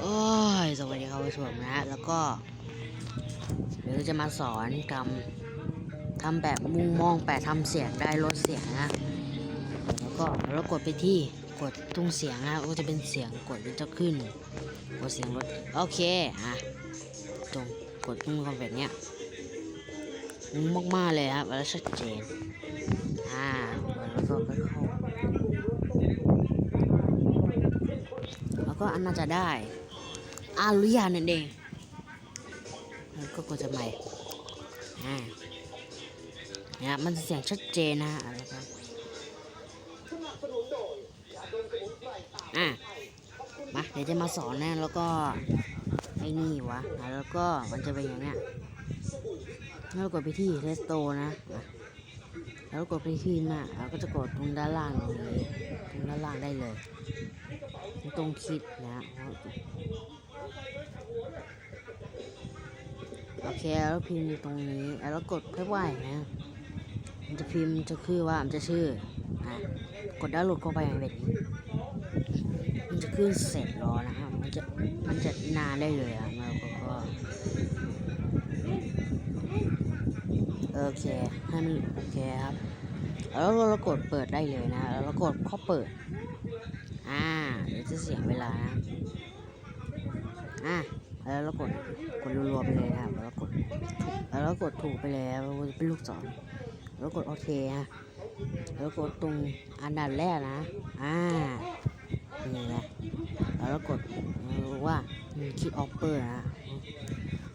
โอ้ยสวัสดีครับผู้ชมนะฮะแล้วก็เดี๋ยวจะมาสอนทำทำแบบมุมมองแปะทำเสียงได้ลดเสียงนะ แล้วก็แล้วกดไปที่กดตรงเสียงนะก็จะเป็นเสียงกดมันจะขึ้นกดเสียงลดโอเคอะตรงกดตรงคอมแบบเนี้ยมุมมากเลยครับแล้วชัดเจนอ่าแล้วก็ไปเข้าแล้วก็อันน่าจะได้ อารุยานั่นเองแล้วก็กดจะใหม่อ่านี่ยมันเสียงชัดเจนนะฮะแล้วก็อะมาเดี๋ยวจะมาสอนนะแล้วก็ไอ้นี่วะแล้วก็มันจะเป็นอย่างเนี้ยแล้วกดไปที่เรสโตนะแล้วกดไปที่หน้าแล้วก็จะกดตรงด้านล่างตรงนี้ตรงด้านล่างได้เลย ตรงคลิปนะ โอเคแล้วพิมพ์อยู่ตรงนี้แล้วกดเพื่อไหวนะมันจะพิมพ์จะคือว่ามันจะชื่ออะกดดาวน์โหลดเข้าไปอย่างแบบนี้มันจะขึ้นเสร็จรอนะครับมันจะมันจะนานได้เลยอะแล้วก็ก็โอเคให้มันโอเคครับแล้วเรากดเปิดได้เลยนะแล้วเรากดเข้าเปิดอ่าเดี๋ยวจะเสียเวลานะ อะแล้วเรากดกดรัวๆไปเลยนะครับแล้วกดแล้วเรากดถูกไปเลยแล้วเป็นลูกศรแล้วกดโอเคนะแล้วกดตรงอันดับแรกนะอ่านี่ไงแล้วเรากดว่าคลิปออฟเปอร์นะ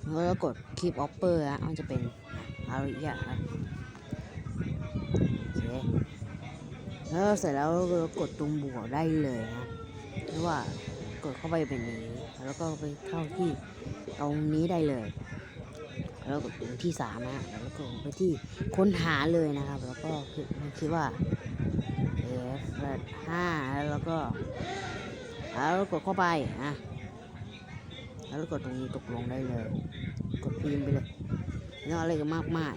แล้วเรากดคลิปออฟเปอร์นะมันจะเป็นอาริยะนะโอเคแล้วเสร็จแล้วเรากดตรงบวกได้เลยนะหรือว่า กดเข้าไปเป็นนี้ แล้วก็ไปเข้าที่ตรงนี้ได้เลย แล้วกดตรงที่สามนะแล้วก็ไปที่ค้นหาเลยนะครับ แล้วก็คือคิดว่า F ห้าแล้วก็แล้วกดเข้าไปอะแล้วกดตรงนี้ตกลงได้เลย กดพิมพ์ไปเลยไม่ต้องอะไรกันมากมาก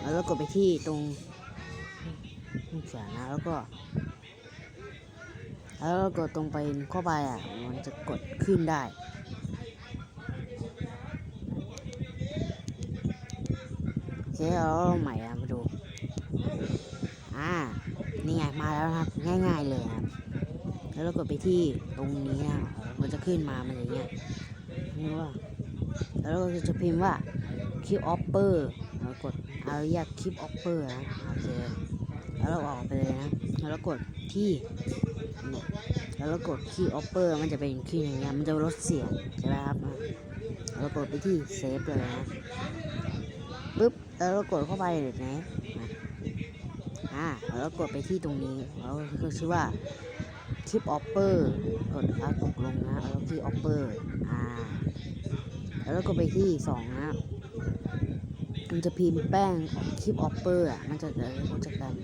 แล้วกดไปที่ตรงเสียนะแล้วก็ แล้วก็กดตรงไปเข้าไปอะ มันจะกดขึ้นได้ โอเคเราใหม่อะมาดู อ่า นี่ไงมาแล้วนะครับ ง่าย ๆเลยครับ แล้วเรากดไปที่ตรงนี้นะมันจะขึ้นมามันอย่างเงี้ยนี่ว่า แล้วเราจะพิมพ์ว่าคลิปออปเปอร์กดอาริยะคลิปออปเปอร์นะ โอเค แล้วเราออกไปเลยนะ แล้วเรากดที่นี่แล้วเรากดคีย์ออปเปอร์มันจะเป็นคีย์อย่างเงี้ยมันจะลดเสียงใช่ไหมครับแล้วเรากดไปที่เซฟเลยนะปึ๊บแล้วเรากดเข้าไปเลยนะอ่าแล้วเรากดไปที่ตรงนี้แล้วก็ชื่อว่าคลิปออปเปอร์กดเอาตกลงนะแล้วคีย์ออปเปอร์อ่าแล้วเรากดไปที่สองนะมันจะพิมพ์แป้งคลิปออปเปอร์อะมันจะเดี๋ยวมันจะกัน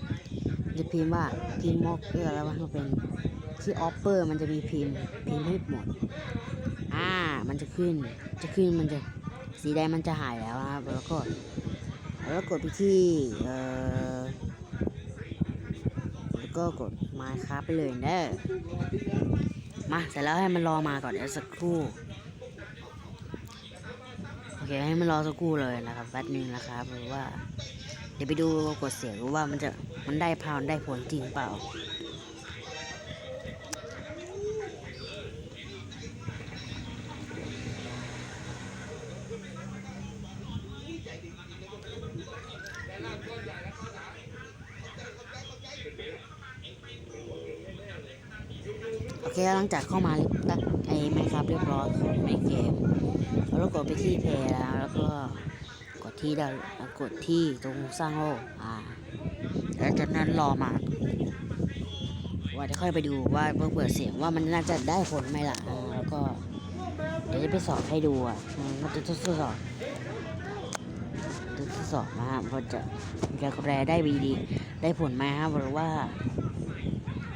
จะพิมพ์ว่าพิมพ์มอกเพื่ออะไรวะมันเป็นที่ออปเปอร์มันจะมีพิมพ์พิมพ์ให้หมด อ่า มันจะขึ้น จะขึ้นมันจะสีแดงมันจะหายแล้วครับ แล้วก็ แล้วกดไปที่เอ่อแล้วก็กดมาครับไปเลยเด้อมาเสร็จแล้วให้มันรอมาก่อนเดี๋ยวสักครู่ เคให้มันรอสักครู่เลยนะครับแป๊บนึงนะครับหรือว่า เดี๋ยวไปดูกดเสียงว่ามันจะมันได้พาวได้ผลจริงเปล่าโอเคหลังจากเข้ามาตักไอ้ไมครับเรียบร้อยในเกม แล้วเรากดไปที่เพลย์แล้วแล้วก็กดที่ดาวกดที่ตรงสร้างโลกอ่าแล้วจากนั้นรอมาว่าจะค่อยไปดูว่าเมื่อเปิดเสียงว่ามันน่าจะได้ผลไหมล่ะอ่าแล้วก็เดี๋ยวจะไปสอบให้ดูอะมันจะทดสอบทดสอบนะฮะว่าจะมีการกระแปลได้ดีดี ได้ผลไหมครับหรือว่า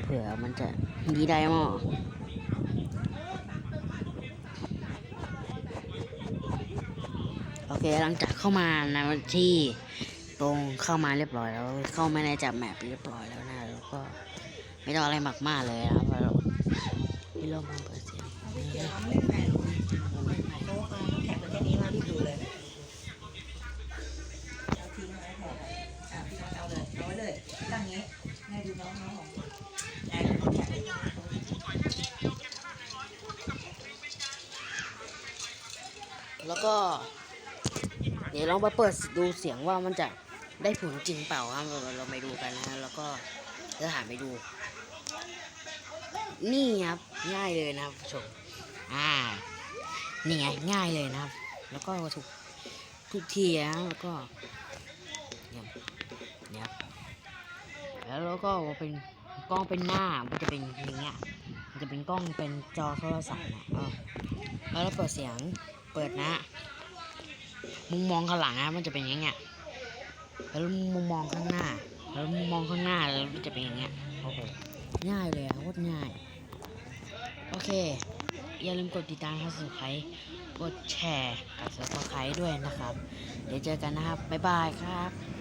เผื่อมันจะดีได้มั้ง โอเคหลังจากเข้ามานะที่ตรงเข้ามาเรียบร้อยแล้วเข้ามาในจับแมปเรียบร้อยแล้วนะแล้วก็ไม่ต้องอะไรมากๆเลยนะครับเราเรามาเปิดเสียงเอาไปเกี่ยวเอาเล่นไปโต๊ะมาน้ำแข็งประเทศนี้มารีบดูเลยเอาทิ้งไว้แถวอะพี่น้องเอาเลยเอาไว้เลยตั้งงี้ให้ดูน้องน้องของแล้วก็ ดี๋ยวลองไปเปิดดูเสียงว่ามันจะได้ผลจริงเปล่าครับเราเราไปดูกันนะฮะแล้วก็จะถามไปดู นี่ครับง่ายเลยนะครับผู้ชมอ่านี่ไงง่ายเลยนะครับ แล้วก็ถูกทุกทีนะแล้วก็เนี่ยเนี่ยแล้วเราก็เป็นกล้องเป็นหน้ามันจะเป็นอย่างเงี้ยมันจะเป็นกล้องเป็นจอโทรศัพท์นะแล้วเราเปิดเสียงเปิดนะ มุมมองข้างหลังนะมันจะเป็นอย่างเงี้ยแล้วมุมมองข้างหน้า แล้วมุมมองข้างหน้าแล้วมันจะเป็นอย่างเงี้ยโอ้โหง่ายเลยโคตรง่าย โอเค อย่าลืมกดติดตามกด subscribe กดแชร์กับ subscribe ด้วยนะครับ เดี๋ยวเจอกันนะครับ บ๊ายบายครับ